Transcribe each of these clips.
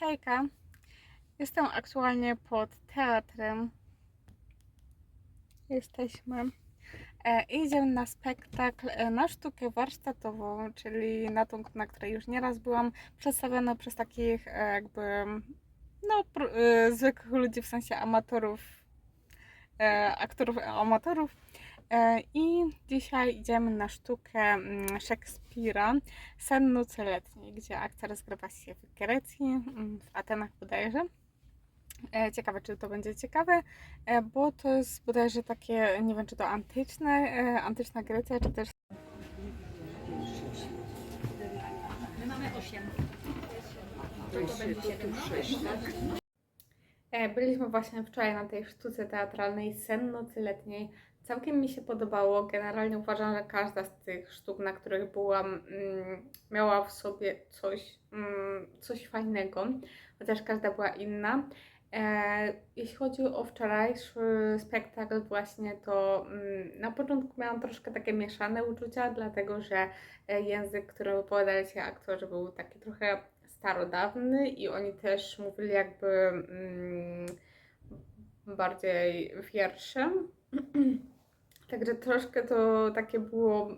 Hejka, jestem aktualnie pod teatrem. Jesteśmy. E, idziemy na spektakl, e, na sztukę warsztatową, czyli na tą, na której już nieraz byłam, przedstawiona przez takich e, jakby no, pr- e, zwykłych ludzi, w sensie amatorów, e, aktorów amatorów. E, I dzisiaj idziemy na sztukę mm, Szekspira Sen nocy letniej, gdzie akcja rozgrywa się w Grecji, mm, w Atenach bodajże. E, Ciekawe, czy to będzie ciekawe, e, bo to jest bodajże takie, nie wiem, czy to antyczne, antyczna Grecja, czy też My mamy 8. To, to będzie 7. E, Byliśmy właśnie wczoraj na tej sztuce teatralnej Sen nocy letniej. Całkiem mi się podobało. Generalnie uważam, że każda z tych sztuk, na których byłam, mm, miała w sobie coś, mm, coś fajnego, chociaż każda była inna. E, jeśli chodzi o wczorajszy spektakl, właśnie to mm, na początku miałam troszkę takie mieszane uczucia, dlatego że e, język, którym wypowiadali się aktorzy, był taki trochę starodawny i oni też mówili jakby bardziej wierszem. Także troszkę to takie było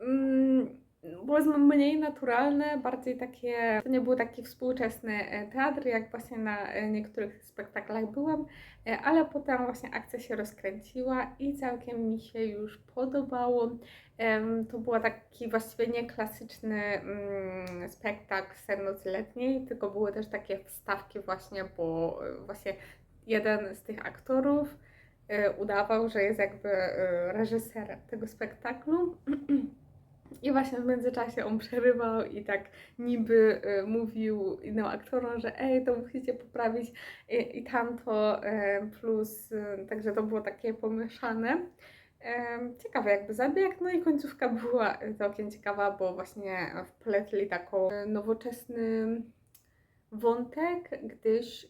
mm, powiedzmy mniej naturalne, bardziej takie, to nie był taki współczesny e, teatr, jak właśnie na e, niektórych spektaklach byłam, e, ale potem właśnie akcja się rozkręciła i całkiem mi się już podobało. To był taki właściwie nie klasyczny mm, spektakl Sen nocy letniej, tylko były też takie wstawki właśnie, bo właśnie jeden z tych aktorów udawał, że jest jakby e, reżyserem tego spektaklu. I właśnie w międzyczasie on przerywał i tak niby y, mówił innym aktorom, że ej, to musicie poprawić i, i tamto, y, plus, y, także to było takie pomieszane. Ciekawy jakby zabieg, no i końcówka była całkiem ciekawa, bo właśnie wpletli taką y, nowoczesny wątek, gdyż y,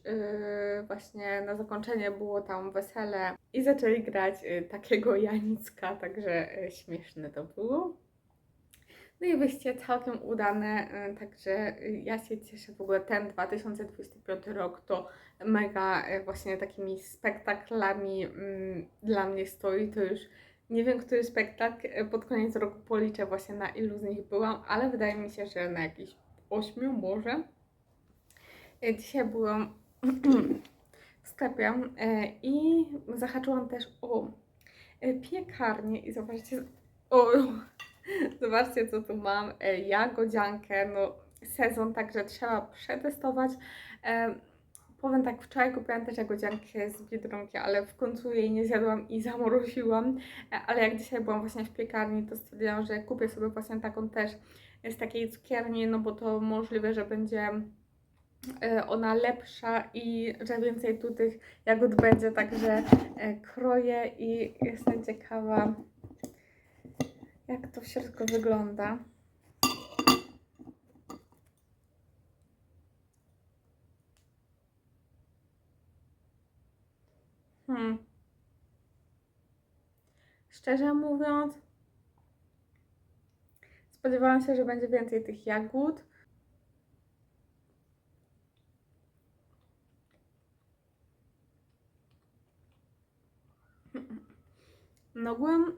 właśnie na zakończenie było tam wesele i zaczęli grać y, takiego Janicka, także y, śmieszne to było. No i wyjście całkiem udane, y, także y, ja się cieszę w ogóle ten 2025 rok to mega właśnie takimi spektaklami mm, dla mnie stoi, to już nie wiem, który spektakl pod koniec roku policzę właśnie na ilu z nich byłam, ale wydaje mi się, że na jakichś ośmiu może. Y, Dzisiaj byłam w sklepie y, i zahaczyłam też o y, piekarnię i zobaczcie, o, Zobaczcie, co tu mam. E, Jagodziankę, no sezon, także trzeba przetestować. E, powiem tak, wczoraj kupiłam też jagodziankę z Biedronki, ale w końcu jej nie zjadłam i zamroziłam. E, ale jak dzisiaj byłam właśnie w piekarni, to stwierdziłam, że kupię sobie właśnie taką też z takiej cukierni, no bo to możliwe, że będzie e, ona lepsza i że więcej tu tych jagód będzie, także e, kroję i jestem ciekawa, jak to w środku wygląda. Hmm. Szczerze mówiąc, spodziewałam się, że będzie więcej tych jagód. Ogółem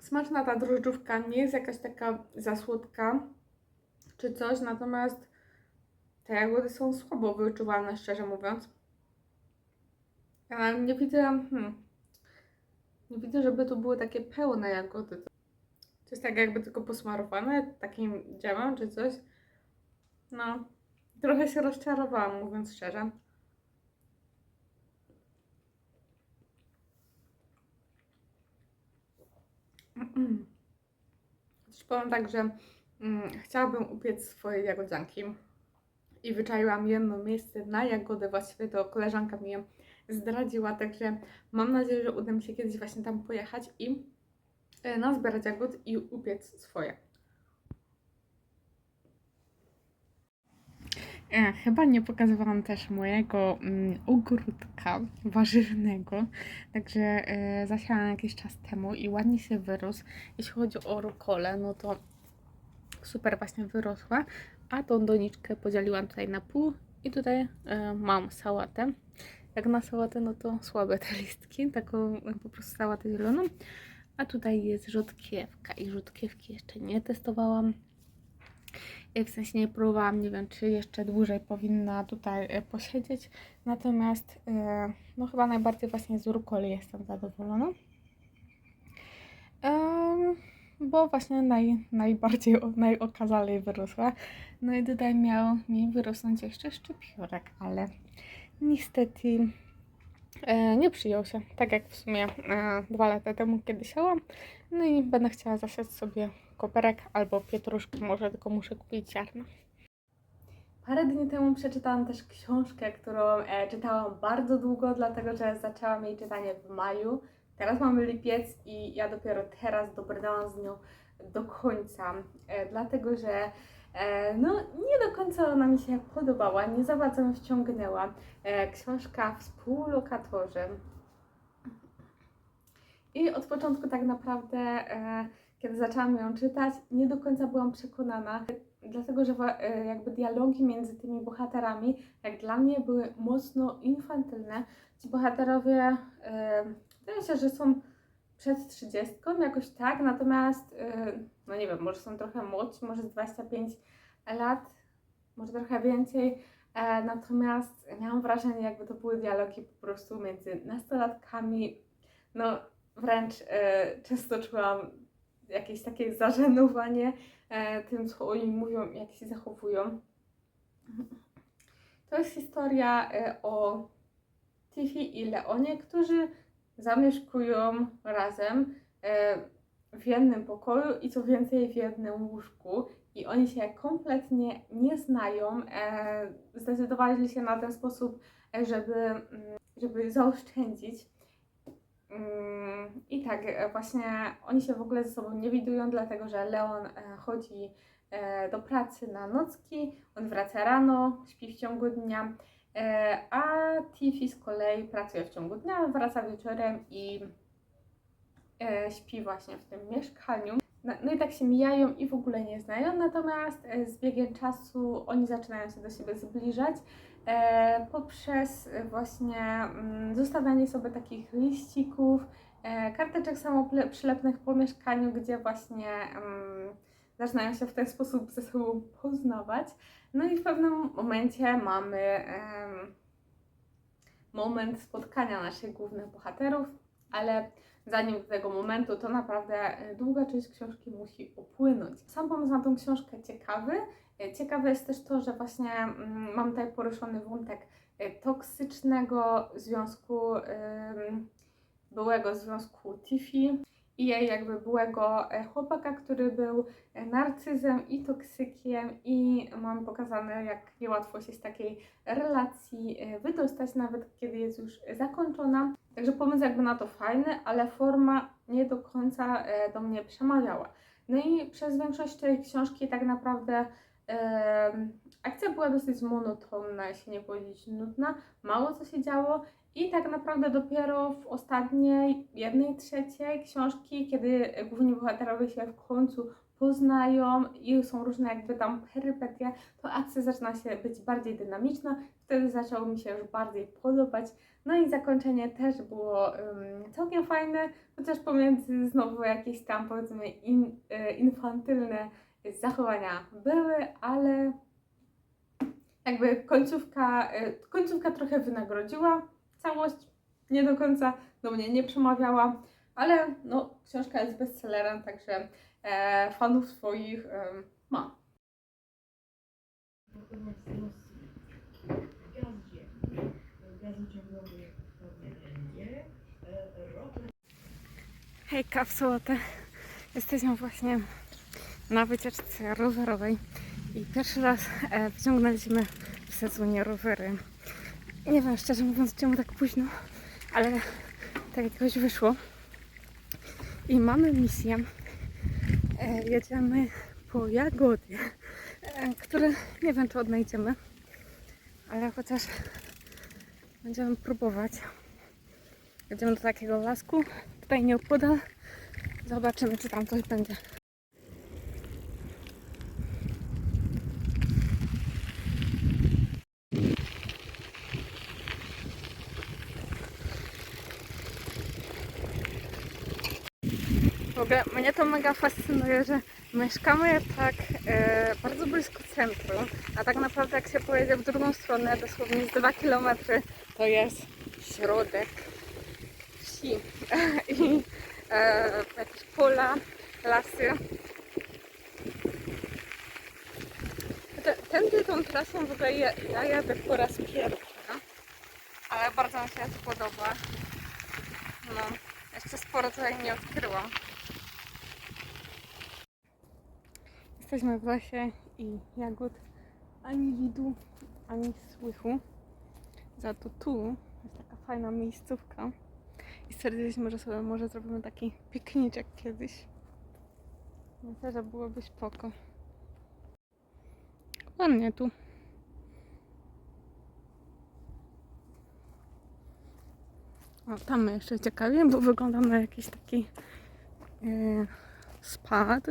smaczna ta drożdżówka, nie jest jakaś taka za słodka czy coś, natomiast te jagody są słabo wyczuwalne, szczerze mówiąc. Ja nie widzę, hmm, nie widzę, żeby tu były takie pełne jagody. To jest tak jakby tylko posmarowane takim dżemem czy coś. No, trochę się rozczarowałam, mówiąc szczerze. Też powiem tak, że mm, chciałabym upiec swoje jagodzianki i wyczaiłam jedno miejsce na jagody, właściwie to koleżanka mi je zdradziła, także mam nadzieję, że uda mi się kiedyś właśnie tam pojechać i e, nazbierać jagód i upiec swoje. E, Chyba nie pokazywałam też mojego mm, ogródka warzywnego, także e, zasiałam jakiś czas temu i ładnie się wyrósł. Jeśli chodzi o rukolę, no to super właśnie wyrosła, a tą doniczkę podzieliłam tutaj na pół I tutaj e, mam sałatę. Jak na sałatę, no to słabe te listki, taką po prostu sałatę zieloną. A tutaj jest rzodkiewka i rzodkiewki jeszcze nie testowałam. W sensie nie próbowałam, nie wiem czy jeszcze dłużej powinna tutaj e, posiedzieć. Natomiast e, no chyba najbardziej właśnie z rukoli jestem zadowolona. Bo właśnie naj, najbardziej, najokazalej wyrosła. No i tutaj miał mi wyrosnąć jeszcze szczypiorek, ale niestety e, nie przyjął się. Tak jak w sumie dwa lata temu, kiedy siałam. No i będę chciała zasiać sobie koperek albo pietruszkę, może tylko muszę kupić ziarno. Parę dni temu przeczytałam też książkę, którą e, czytałam bardzo długo, dlatego że zaczęłam jej czytanie w maju. Teraz mamy lipiec i ja dopiero teraz dobrnęłam z nią do końca, e, dlatego że e, no, nie do końca ona mi się podobała, nie za bardzo mnie wciągnęła. E, książka Współlokatorzy. I od początku tak naprawdę, e, kiedy zaczęłam ją czytać, nie do końca byłam przekonana, dlatego że e, jakby dialogi między tymi bohaterami, jak dla mnie, były mocno infantylne. Ci bohaterowie, e, wydaje się, że są przed 30, jakoś tak, natomiast, e, no nie wiem, może są trochę młodsi, może z 25 lat, może trochę więcej, natomiast miałam wrażenie, jakby to były dialogi po prostu między nastolatkami, no wręcz często czułam jakieś takie zażenowanie e, tym, co oni mówią, jak się zachowują. To jest historia e, o Tiffy i Leonie, którzy zamieszkują razem e, w jednym pokoju i co więcej w jednym łóżku. I oni się kompletnie nie znają. Zdecydowali się na ten sposób, żeby, mm, żeby zaoszczędzić. Tak, e, właśnie oni się w ogóle ze sobą nie widują, dlatego że Leon e, chodzi e, do pracy na nocki, on wraca rano, śpi w ciągu dnia, a Tiffy z kolei pracuje w ciągu dnia, wraca wieczorem i śpi właśnie w tym mieszkaniu. No, no i tak się mijają i w ogóle nie znają, natomiast z biegiem czasu oni zaczynają się do siebie zbliżać poprzez właśnie mm, zostawianie sobie takich liścików, karteczek samoprzylepnych po mieszkaniu, gdzie właśnie zaczynają się w ten sposób ze sobą poznawać. No i w pewnym momencie mamy moment spotkania naszych głównych bohaterów, ale zanim do tego momentu, to naprawdę e, długa część książki musi upłynąć. Sam pomysł na tą książkę ciekawy. E, Ciekawe jest też to, że właśnie mm, mam tutaj poruszony wątek e, toksycznego związku, byłego związku Tiffy i jej jakby byłego e, chłopaka, który był e, narcyzem i toksykiem i mam pokazane, jak niełatwo się z takiej relacji e, wydostać, nawet kiedy jest już zakończona. Także pomysł jakby na to fajny, ale forma nie do końca do mnie przemawiała. No i przez większość tej książki tak naprawdę akcja była dosyć monotonna, jeśli nie powiedzieć nudna, mało co się działo i tak naprawdę dopiero w ostatniej, jednej trzeciej książki, kiedy główni bohaterowie się w końcu poznają i są różne jakby tam perypetie, to akcja zaczyna się być bardziej dynamiczna, wtedy zaczęło mi się już bardziej podobać. No i zakończenie też było um, całkiem fajne, chociaż pomiędzy znowu jakieś tam powiedzmy in, e, infantylne zachowania były, ale jakby końcówka, e, końcówka trochę wynagrodziła. Całość nie do końca do mnie nie przemawiała, ale no, książka jest bestsellerem, także e, fanów swoich e, ma. Hejka w. Jesteśmy właśnie na wycieczce rowerowej i pierwszy raz e, wyciągnęliśmy w sezonie rowery. Nie wiem szczerze mówiąc czemu tak późno, ale tak jakoś wyszło. I mamy misję. E, jedziemy po jagody, e, które nie wiem czy odnajdziemy, ale chociaż będziemy próbować. Jedziemy do takiego lasku, tutaj nieopodal. Zobaczymy czy tam coś będzie. Ogóle mnie to mega fascynuje, że mieszkamy tak e, bardzo blisko centrum, a tak naprawdę jak się pojedzie w drugą stronę, dosłownie z 2 km, to jest środek wsi i e, jakieś pola, lasy. Tędy tą trasą w ogóle ja, ja jadę po raz pierwszy, ale bardzo mi się to podoba. No, jeszcze sporo tutaj nie odkryłam. Jesteśmy w lesie i jagód ani widu, ani słychu. Za to tu jest taka fajna miejscówka i stwierdziliśmy, że sobie może zrobimy taki pikniczek kiedyś. Myślę, że byłoby spoko. Ładnie tu. O, tam jeszcze ciekawie, bo wygląda na jakiś taki e, spad.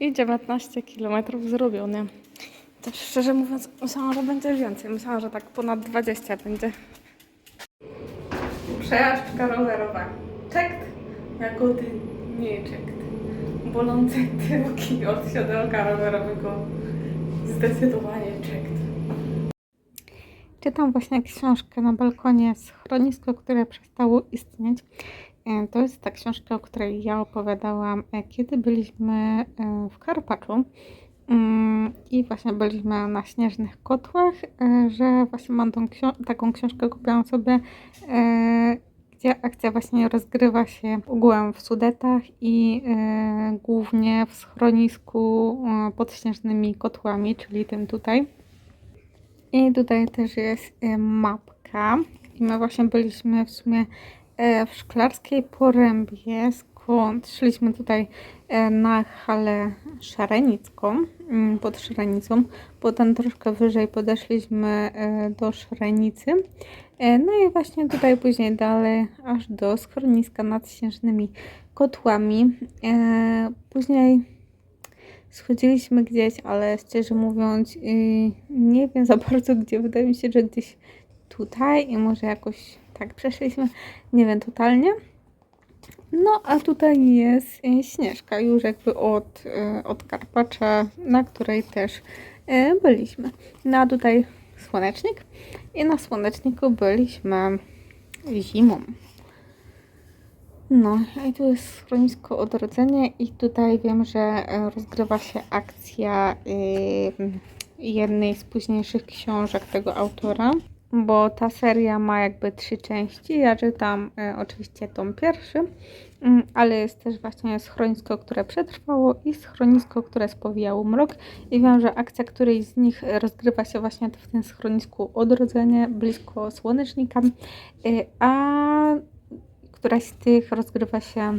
I 19 km zrobione. To szczerze mówiąc, myślałam, że będzie więcej. Myślałam, że tak ponad 20 będzie. Przejażdżka rowerowa. Czekt, jagody nie czekt. Bolące tyłki od siodełka rowerowego. Zdecydowanie czekt. Czytam właśnie książkę na balkonie Schronisko, które przestało istnieć. E, To jest ta książka, o której ja opowiadałam, e, kiedy byliśmy e, w Karpaczu. Mm, I właśnie byliśmy na śnieżnych kotłach, że właśnie mam tą ksio- taką książkę, kupiłam sobie, gdzie akcja właśnie rozgrywa się ogółem w Sudetach i głównie w schronisku pod śnieżnymi kotłami, czyli tym tutaj. I tutaj też jest mapka. I my właśnie byliśmy w sumie w Szklarskiej Porębie, skąd szliśmy tutaj e, na halę Szarenicką, mm, pod Szrenicą. Potem troszkę wyżej podeszliśmy e, do Szrenicy. E, No i właśnie tutaj później dalej, aż do schroniska nad śnieżnymi kotłami. E, Później schodziliśmy gdzieś, ale szczerze mówiąc, yy, nie wiem za bardzo gdzie. Wydaje mi się, że gdzieś tutaj i może jakoś tak przeszliśmy. Nie wiem totalnie. No, a tutaj jest Śnieżka, już jakby od, yy, od Karpacza, na której też yy, byliśmy. No, a tutaj słonecznik i na słoneczniku byliśmy zimą. No, i tu jest schronisko odrodzenie i tutaj wiem, że e, rozgrywa się akcja y, jednej z późniejszych książek tego autora, bo ta seria ma jakby trzy części. Ja czytam e, oczywiście tą pierwszy, mm, ale jest też właśnie schronisko, które przetrwało i schronisko, które spowijało mrok. I wiem, że akcja którejś z nich rozgrywa się właśnie w tym schronisku odrodzenie, blisko słonecznika, y, a któraś z tych rozgrywa się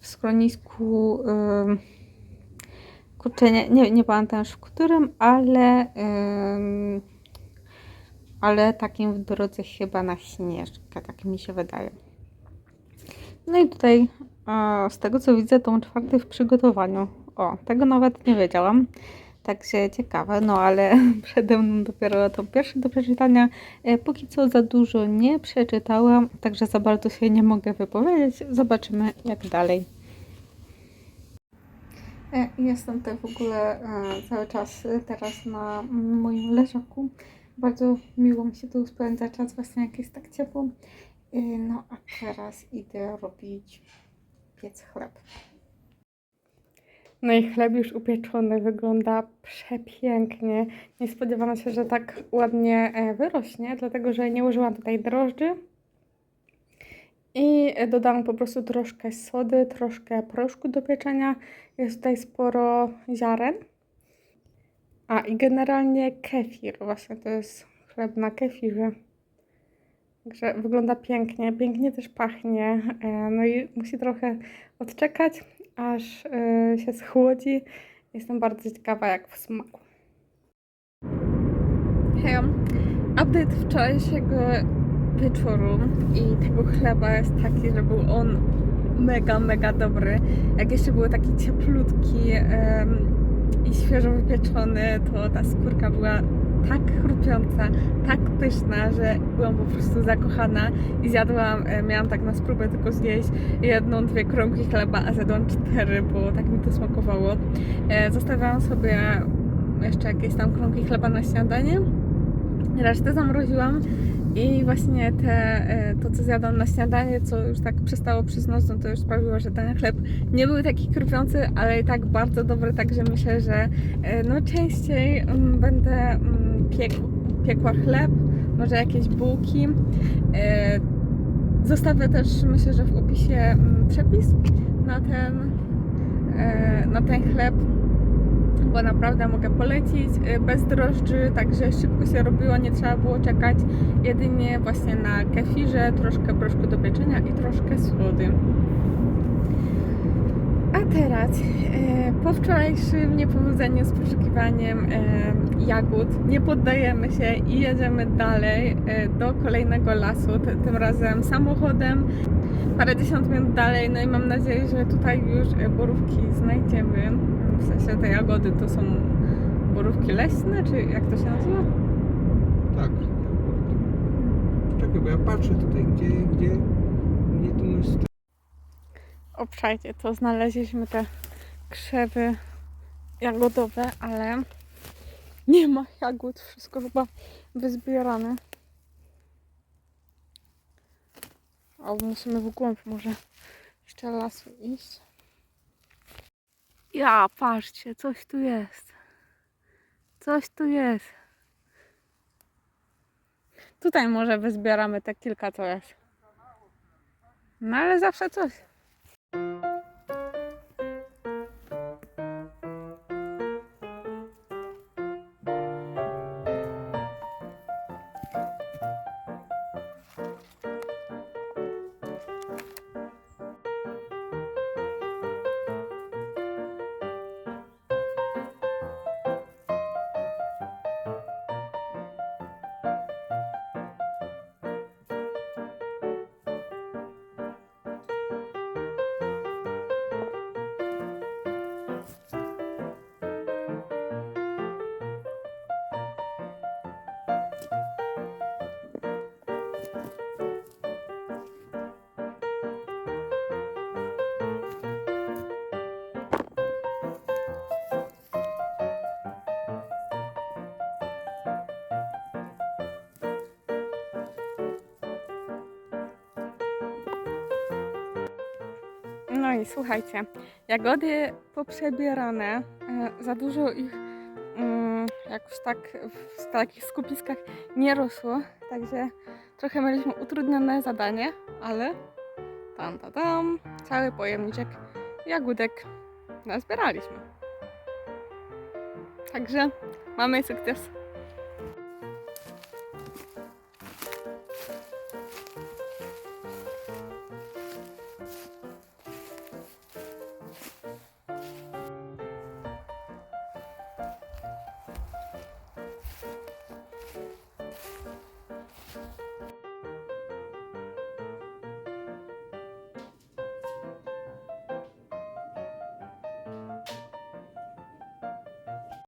w schronisku. ym, kurczę, nie, nie, nie pamiętam już w którym, ale, ym, ale takim w drodze chyba na Śnieżkę, tak mi się wydaje. No i tutaj e, z tego co widzę, tą czwarty w przygotowaniu. O, tego nawet nie wiedziałam. Także ciekawe, no ale przede mną dopiero to pierwsze do przeczytania. E, Póki co za dużo nie przeczytałam, także za bardzo się nie mogę wypowiedzieć. Zobaczymy jak dalej. E, Jestem tutaj w ogóle cały czas teraz na mm, moim leżaku. Bardzo miło mi się tu spędza czas, właśnie jak jest tak ciepło. E, No a teraz idę robić piec chleb. No i chleb już upieczony wygląda przepięknie. Nie spodziewałam się, że tak ładnie e, wyrośnie, dlatego że nie użyłam tutaj drożdży. I dodałam po prostu troszkę sody, troszkę proszku do pieczenia. Jest tutaj sporo ziaren. A i generalnie kefir. Właśnie to jest chleb na kefirze. Także wygląda pięknie, pięknie też pachnie. E, No i musi trochę odczekać, aż e, się schłodzi. Jestem bardzo ciekawa, jak w smaku. Hej, update wczorajszego wieczoru i tego chleba jest taki, że był on mega, mega dobry. Jak jeszcze był taki cieplutki i świeżo wypieczony, to ta skórka była tak chrupiąca, tak pyszna, że byłam po prostu zakochana i zjadłam, e, miałam tak na spróbę tylko zjeść jedną, dwie kromki chleba, a zjadłam cztery, bo tak mi to smakowało. E, Zostawiałam sobie jeszcze jakieś tam kromki chleba na śniadanie. Resztę zamroziłam i właśnie te, e, to, co zjadłam na śniadanie, co już tak przestało przez noc, no to już sprawiło, że ten chleb nie był taki krupiący, ale i tak bardzo dobry, także myślę, że e, no częściej mm, będę mm, piek, piekła chleb, może jakieś bułki. E, Zostawię też, myślę, że w opisie mm, przepis na ten, na ten chleb bo naprawdę mogę polecić y, bez drożdży, także szybko się robiło, nie trzeba było czekać jedynie właśnie na kefirze, troszkę proszku do pieczenia i troszkę słody. A teraz, e, po wczorajszym niepowodzeniu z poszukiwaniem e, jagód, nie poddajemy się i jedziemy dalej do kolejnego lasu, tym razem samochodem, parędziesiąt minut dalej, no i mam nadzieję, że tutaj już borówki znajdziemy. W sensie te jagody to są borówki leśne, czy jak to się nazywa? Tak. Czekaj, bo ja patrzę tutaj, gdzie, gdzie, gdzie tu jest... Obszajcie, to znaleźliśmy te krzewy jagodowe, ale nie ma jagód, wszystko chyba wyzbierane. O, musimy w głąb może jeszcze lasu iść. Ja, patrzcie, coś tu jest. Coś tu jest. Tutaj może wyzbieramy te kilka, co. No ale zawsze coś. No i słuchajcie, jagody poprzebierane, e, za dużo ich mm, jakoś tak w takich skupiskach nie rosło, także trochę mieliśmy utrudnione zadanie, ale tam, tam, tam, cały pojemniczek jagódek nazbieraliśmy. Także mamy sukces.